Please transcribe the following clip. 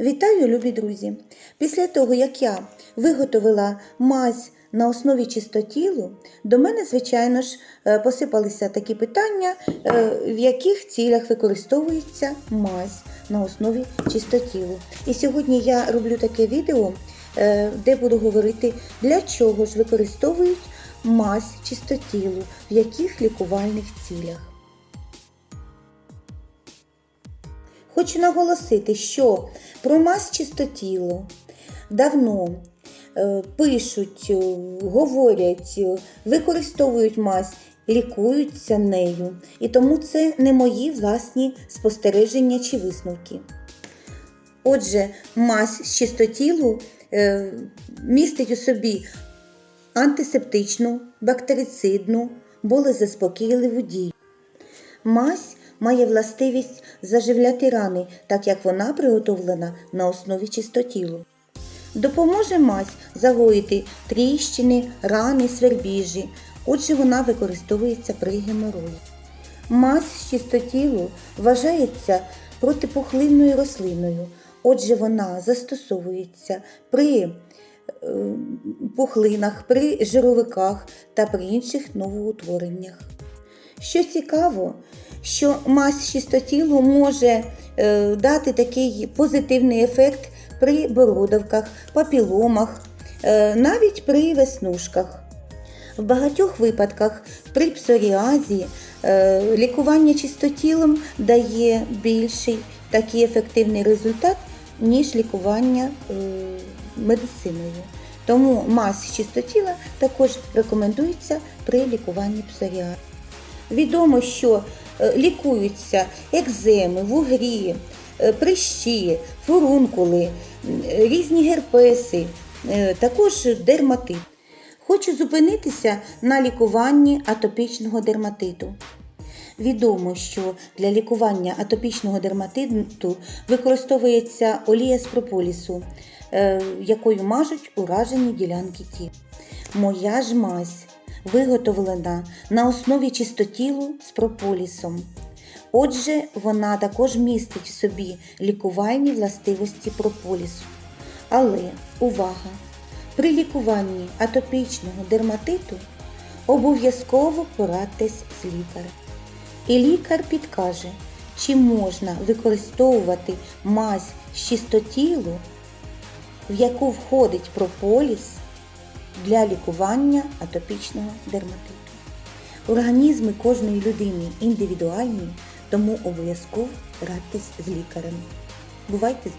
Вітаю, любі друзі! Після того, як я виготовила мазь на основі чистотілу, до мене, звичайно ж, е, посипалися такі питання, е, в яких цілях використовується мазь на основі чистотілу. І сьогодні я роблю таке відео, е, де буду говорити, для чого ж використовують мазь чистотілу, в яких лікувальних цілях. Хочу наголосити, що про мазь чистотілу давно е, пишуть, е, говорять, е, використовують мазь, лікуються нею. І тому це не мої власні спостереження чи висновки. Отже, мазь з чистотілу містить у собі антисептичну, бактерицидну, болезаспокійливу дію. Мазь має властивість заживляти рани, так як вона приготовлена на основі чистотілу. Допоможе мазь загоїти тріщини, рани, свербіжі, отже вона використовується при геморої. Мазь з чистотілу вважається протипухлинною рослиною, отже вона застосовується при е, пухлинах, при жировиках та при інших новоутвореннях. Що цікаво, що мазь чистотілу може е, дати такий позитивний ефект при бородавках, папіломах, е, навіть при веснушках. В багатьох випадках при псоріазі е, лікування чистотілом дає більший такий ефективний результат, ніж лікування медициною. Тому мазь чистотіла також рекомендується при лікуванні псоріазу. Відомо, що лікуються екземи, вугрі, е, прищі, фурункули, різні герпеси, е, також дерматит. Хочу зупинитися на лікуванні атопічного дерматиту. Відомо, що для лікування атопічного дерматиту використовується олія з прополісу, е, якою мажуть уражені ділянки тіла. Моя ж мазь виготовлена на основі чистотілу з прополісом. Отже, вона також містить в собі лікувальні властивості прополісу. Але увага! При лікуванні атопічного дерматиту обов'язково порадьтесь з лікарем. І лікар підкаже, чи можна використовувати мазь з чистотілу, в яку входить прополіс для лікування атопічного дерматиту. Організми кожної людини індивідуальні, тому обов'язково радьтесь з лікарем. Бувайте!